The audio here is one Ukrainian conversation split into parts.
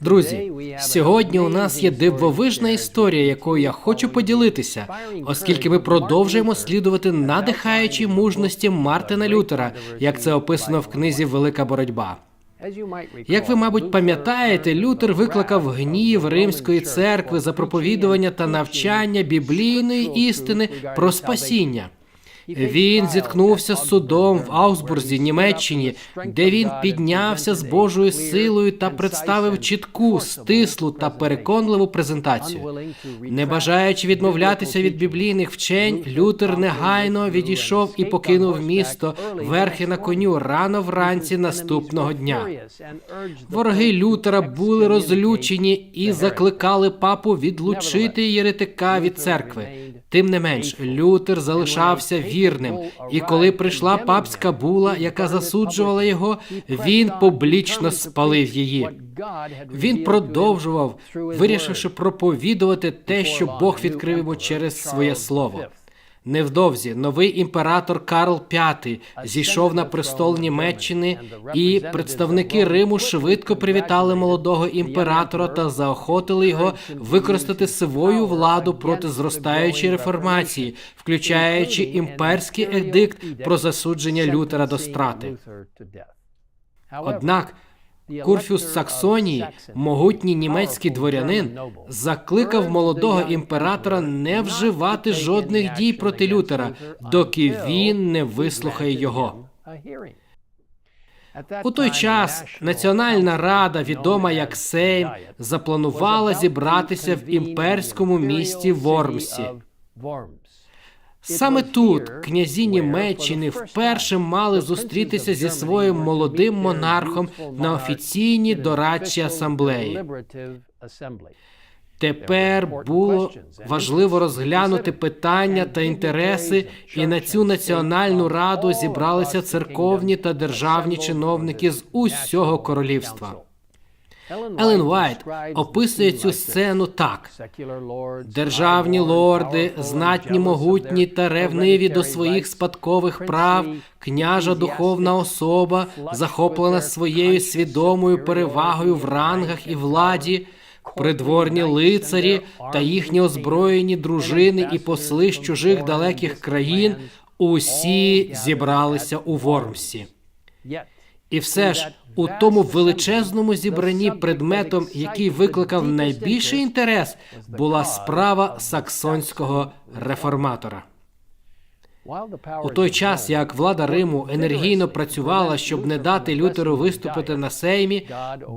Друзі, сьогодні у нас є дивовижна історія, якою я хочу поділитися, оскільки ми продовжуємо слідувати надихаючій мужності Мартина Лютера, як це описано в книзі Велика боротьба. Як ви, мабуть, пам'ятаєте, Лютер викликав гнів Римської церкви за проповідування та навчання біблійної істини про спасіння. Він зіткнувся з судом в Аусбурзі, Німеччині, де він піднявся з Божою силою та представив чітку, стислу та переконливу презентацію. Не бажаючи відмовлятися від біблійних вчень, Лютер негайно відійшов і покинув місто верхи на коню рано вранці наступного дня. Вороги Лютера були розлючені і закликали папу відлучити єретика від церкви. Тим не менш, Лютер залишався вірним, і коли прийшла папська була, яка засуджувала його, він публічно спалив її. Він продовжував, вирішивши проповідувати те, що Бог відкрив йому через своє слово. Невдовзі новий імператор Карл V зійшов на престол Німеччини, і представники Риму швидко привітали молодого імператора та заохотили його використати свою владу проти зростаючої реформації, включаючи імперський едикт про засудження Лютера до страти. Однак Курфюс Саксонії, могутній німецький дворянин, закликав молодого імператора не вживати жодних дій проти Лютера, доки він не вислухає його. У той час Національна рада, відома як Сейм, запланувала зібратися в імперському місті Вормсі. Саме тут князі Німеччини вперше мали зустрітися зі своїм молодим монархом на офіційній дорадчій асамблеї. Тепер було важливо розглянути питання та інтереси, і на цю національну раду зібралися церковні та державні чиновники з усього королівства. Елен Вайт описує цю сцену так: державні лорди, знатні, могутні та ревниві до своїх спадкових прав, княжа духовна особа, захоплена своєю свідомою перевагою в рангах і владі. Придворні лицарі та їхні озброєні дружини і посли з чужих далеких країн усі зібралися у Вормсі. І все ж у тому величезному зібранні предметом, який викликав найбільший інтерес, була справа саксонського реформатора. У той час, як влада Риму енергійно працювала, щоб не дати Лютеру виступити на сеймі,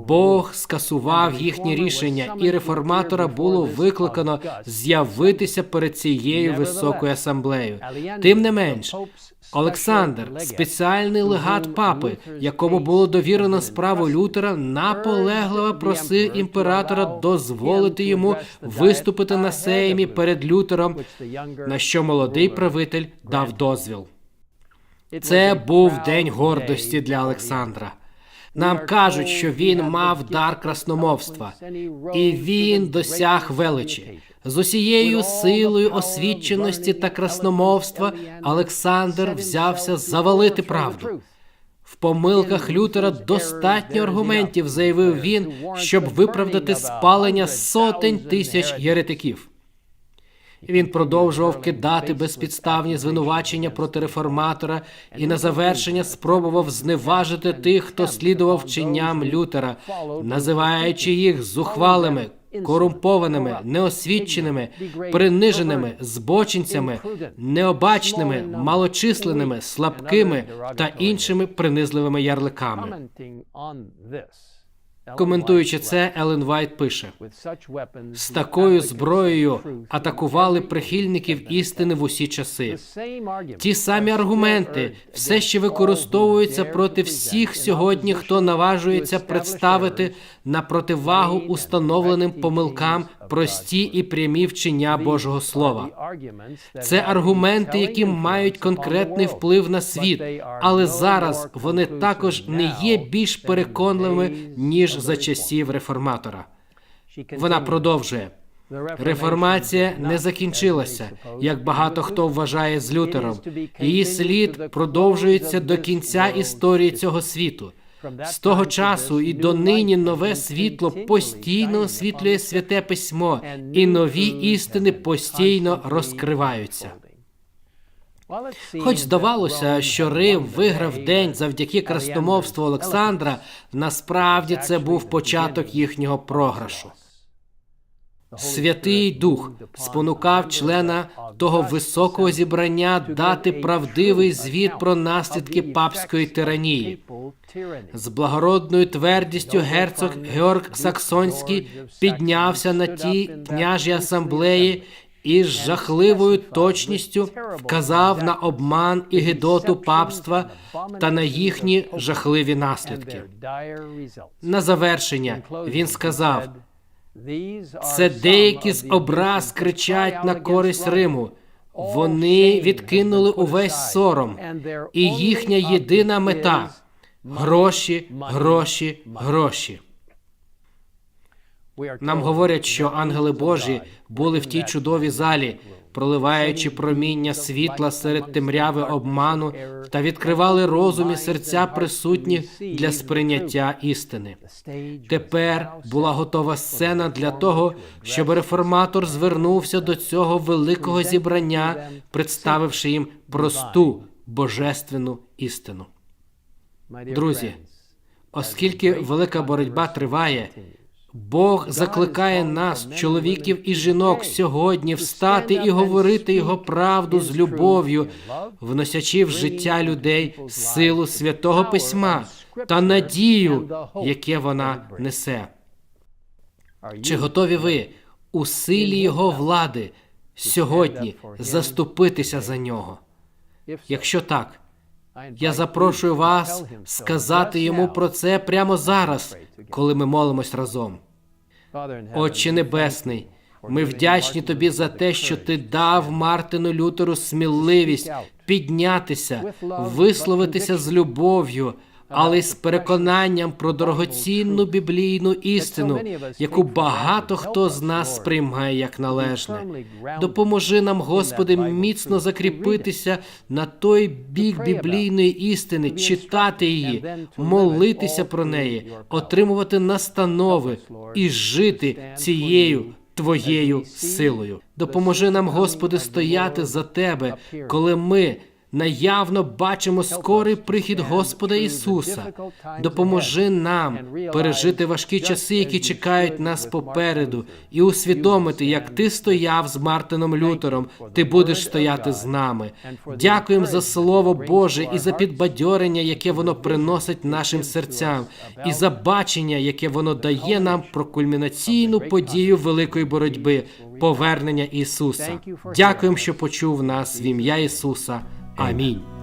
Бог скасував їхні рішення, і реформатора було викликано з'явитися перед цією високою асамблеєю. Тим не менш, Олександр, спеціальний легат папи, якому було довірено справу Лютера, наполегливо просив імператора дозволити йому виступити на сеймі перед Лютером, на що молодий правитель дав дозвіл. Це був день гордості для Олександра. Нам кажуть, що він мав дар красномовства, і він досяг величі. З усією силою освіченості та красномовства Олександр взявся завалити правду. В помилках Лютера достатньо аргументів, заявив він, щоб виправдати спалення сотень тисяч єретиків. Він продовжував кидати безпідставні звинувачення проти реформатора і на завершення спробував зневажити тих, хто слідував вченням Лютера, називаючи їх зухвалими, корумпованими, неосвіченими, приниженими, збочинцями, необачними, малочисленними, слабкими та іншими принизливими ярликами. Коментуючи це, Елен Вайт пише: з такою зброєю атакували прихильників істини в усі часи. Ті самі аргументи все ще використовуються проти всіх сьогодні, хто наважується представити на противагу установленим помилкам прості і прямі вчення Божого Слова. Це аргументи, які мають конкретний вплив на світ, але зараз вони також не є більш переконливими ніж за часів реформатора. Вона продовжує. Реформація не закінчилася, як багато хто вважає з Лютером. Її слід продовжується до кінця історії цього світу. З того часу і донині нове світло постійно освітлює святе письмо, і нові істини постійно розкриваються. Хоч здавалося, що Рим виграв день завдяки красномовству Олександра, насправді це був початок їхнього програшу. Святий Дух спонукав члена того високого зібрання дати правдивий звіт про наслідки папської тиранії. З благородною твердістю герцог Георг Саксонський піднявся на ті княжі асамблеї і з жахливою точністю вказав на обман і гидоту папства та на їхні жахливі наслідки. На завершення він сказав: це деякі з образ кричать на користь Риму. Вони відкинули увесь сором, і їхня єдина мета гроші, гроші, гроші. Нам говорять, що ангели Божі були в тій чудовій залі, проливаючи проміння світла серед темряви обману та відкривали розум і серця присутніх для сприйняття істини. Тепер була готова сцена для того, щоб реформатор звернувся до цього великого зібрання, представивши їм просту божественну істину. Друзі, оскільки велика боротьба триває, Бог закликає нас, чоловіків і жінок, сьогодні встати і говорити його правду з любов'ю, вносячи в життя людей силу святого письма та надію, яке вона несе. Чи готові ви у силі його влади сьогодні заступитися за нього? Якщо так, я запрошую вас сказати йому про це прямо зараз, коли ми молимось разом. Отче Небесний, ми вдячні тобі за те, що ти дав Мартину Лютеру сміливість піднятися, висловитися з любов'ю, але з переконанням про дорогоцінну біблійну істину, яку багато хто з нас сприймає як належне. Допоможи нам, Господи, міцно закріпитися на той бік біблійної істини, читати її, молитися про неї, отримувати настанови і жити цією. Твоєю силою допоможи нам, Господи, стояти за Тебе, коли ми наявно бачимо скорий прихід Господа Ісуса. Допоможи нам пережити важкі часи, які чекають нас попереду, і усвідомити, як ти стояв з Мартином Лютером, ти будеш стояти з нами. Дякуємо за слово Боже і за підбадьорення, яке воно приносить нашим серцям, і за бачення, яке воно дає нам про кульмінаційну подію великої боротьби, повернення Ісуса. Дякуємо, що почув нас в ім'я Ісуса. I mean.